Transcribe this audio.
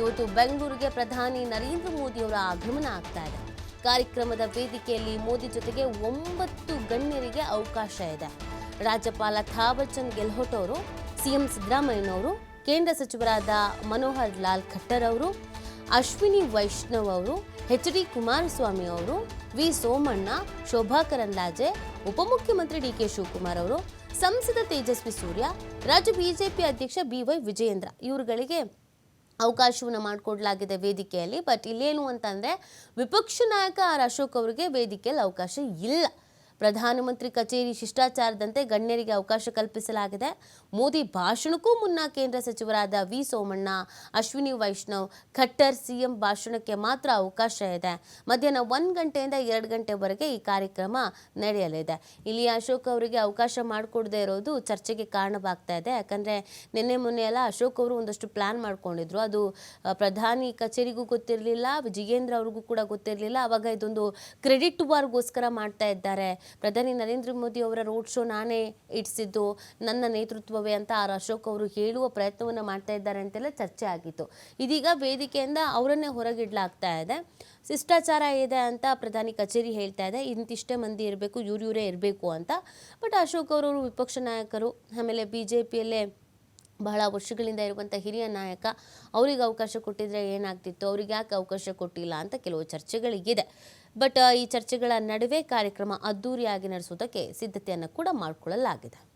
ಇವತ್ತು ಬೆಂಗಳೂರಿಗೆ ಪ್ರಧಾನಿ ನರೇಂದ್ರ ಮೋದಿಯವರ ಆಗಮನ ಆಗ್ತಾ ಇದೆ. ಕಾರ್ಯಕ್ರಮದ ವೇದಿಕೆಯಲ್ಲಿ ಮೋದಿ ಜೊತೆಗೆ ಒಂಬತ್ತು ಗಣ್ಯರಿಗೆ ಅವಕಾಶ ಇದೆ. ರಾಜ್ಯಪಾಲ ಥಾವರ್ಚಂದ್ ಗೆಹ್ಲೋಟ್ ಅವರು, ಸಿಎಂ ಸಿದ್ದರಾಮಯ್ಯನವರು ಕೇಂದ್ರ ಸಚಿವರಾದ ಮನೋಹರ್ ಲಾಲ್ ಖಟ್ಟರ್ ಅವರು, ಅಶ್ವಿನಿ ವೈಷ್ಣವ್ ಅವರು, ಎಚ್ ಡಿ ಕುಮಾರಸ್ವಾಮಿ ಅವರು, ವಿ ಸೋಮಣ್ಣ, ಶೋಭಾ ಕರಂದ್ಲಾಜೆ, ಉಪಮುಖ್ಯಮಂತ್ರಿ ಡಿ ಕೆ ಶಿವಕುಮಾರ್ ಅವರು, ಸಂಸದ ತೇಜಸ್ವಿ ಸೂರ್ಯ, ರಾಜ್ಯ ಬಿಜೆಪಿ ಅಧ್ಯಕ್ಷ ಬಿ ವೈ ವಿಜಯೇಂದ್ರ. ಇವರುಗಳಿಗೆ ಅವಕಾಶವನ್ನು ಮಾಡಿಕೊಡ್ಲಾಗಿದೆ ವೇದಿಕೆಯಲ್ಲಿ. ಬಟ್ ಇಲ್ಲೇನು ಅಂತಂದರೆ ವಿಪಕ್ಷ ನಾಯಕ ಆರ್ ಅಶೋಕ್ ಅವರಿಗೆ ವೇದಿಕೆಯಲ್ಲಿ ಅವಕಾಶ ಇಲ್ಲ. ಪ್ರಧಾನಮಂತ್ರಿ ಕಚೇರಿ ಶಿಷ್ಟಾಚಾರದಂತೆ ಗಣ್ಯರಿಗೆ ಅವಕಾಶ ಕಲ್ಪಿಸಲಾಗಿದೆ. ಮೋದಿ ಭಾಷಣಕ್ಕೂ ಮುನ್ನ ಕೇಂದ್ರ ಸಚಿವರಾದ ವಿ ಸೋಮಣ್ಣ, ಅಶ್ವಿನಿ ವೈಷ್ಣವ್, ಖಟ್ಟರ್ ಸಿಎಂ ಭಾಷಣಕ್ಕೆ ಮಾತ್ರ ಅವಕಾಶ ಇದೆ. ಮಧ್ಯಾಹ್ನ ಒಂದು ಗಂಟೆಯಿಂದ ಎರಡು ಗಂಟೆವರೆಗೆ ಈ ಕಾರ್ಯಕ್ರಮ ನಡೆಯಲಿದೆ. ಇಲ್ಲಿ ಅಶೋಕ್ ಅವರಿಗೆ ಅವಕಾಶ ಮಾಡಿಕೊಡದೇ ಇರೋದು ಚರ್ಚೆಗೆ ಕಾರಣವಾಗ್ತಾ ಇದೆ. ಯಾಕಂದರೆ ನಿನ್ನೆ ಮೊನ್ನೆ ಎಲ್ಲ ಅಶೋಕ್ ಅವರು ಒಂದಷ್ಟು ಪ್ಲ್ಯಾನ್ ಮಾಡ್ಕೊಂಡಿದ್ರು. ಅದು ಪ್ರಧಾನಿ ಕಚೇರಿಗೂ ಗೊತ್ತಿರಲಿಲ್ಲ, ವಿಜಯೇಂದ್ರ ಅವ್ರಿಗೂ ಕೂಡ ಗೊತ್ತಿರಲಿಲ್ಲ. ಅವಾಗ ಇದೊಂದು ಕ್ರೆಡಿಟ್ ವಾರ್ಗೋಸ್ಕರ ಮಾಡ್ತಾ ಇದ್ದಾರೆ. ಪ್ರಧಾನಿ ನರೇಂದ್ರ ಮೋದಿ ಅವರ ರೋಡ್ ಶೋ ನಾನೇ ಇಡಿಸಿದ್ದು, ನನ್ನ ನೇತೃತ್ವವೇ ಅಂತ ಆರ್ ಅಶೋಕ್ ಅವರು ಹೇಳುವ ಪ್ರಯತ್ನವನ್ನು ಮಾಡ್ತಾ ಇದ್ದಾರೆ ಅಂತೆಲ್ಲ ಚರ್ಚೆ ಆಗಿತ್ತು. ಇದೀಗ ವೇದಿಕೆಯಿಂದ ಅವರನ್ನೇ ಹೊರಗಿಡ್ಲಾಗ್ತಾ ಇದೆ. ಶಿಷ್ಟಾಚಾರ ಇದೆ ಅಂತ ಪ್ರಧಾನಿ ಕಚೇರಿ ಹೇಳ್ತಾ ಇದೆ. ಇಂತಿಷ್ಟೇ ಮಂದಿ ಇರಬೇಕು, ಇವ್ರು ಇವರೇ ಇರಬೇಕು ಅಂತ. ಬಟ್ ಅಶೋಕ್ ಅವರವರು ವಿಪಕ್ಷ ನಾಯಕರು, ಆಮೇಲೆ ಬಿ ಜೆ ಪಿಯಲ್ಲೇ ಬಹಳ ವರ್ಷಗಳಿಂದ ಇರುವಂಥ ಹಿರಿಯ ನಾಯಕ ಅವರಿಗೆ ಅವಕಾಶ ಕೊಟ್ಟಿದ್ರೆ ಏನಾಗ್ತಿತ್ತು? ಅವ್ರಿಗೆ ಯಾಕೆ ಅವಕಾಶ ಕೊಟ್ಟಿಲ್ಲ ಅಂತ ಕೆಲವು ಚರ್ಚೆಗಳಿಗಿದೆ. ಬಟ್ ಈ ಚರ್ಚೆಗಳ ನಡುವೆ ಕಾರ್ಯಕ್ರಮ ಅದ್ದೂರಿಯಾಗಿ ನಡೆಸೋದಕ್ಕೆ ಸಿದ್ಧತೆಯನ್ನು ಕೂಡ ಮಾಡಿಕೊಳ್ಳಲಾಗಿದೆ.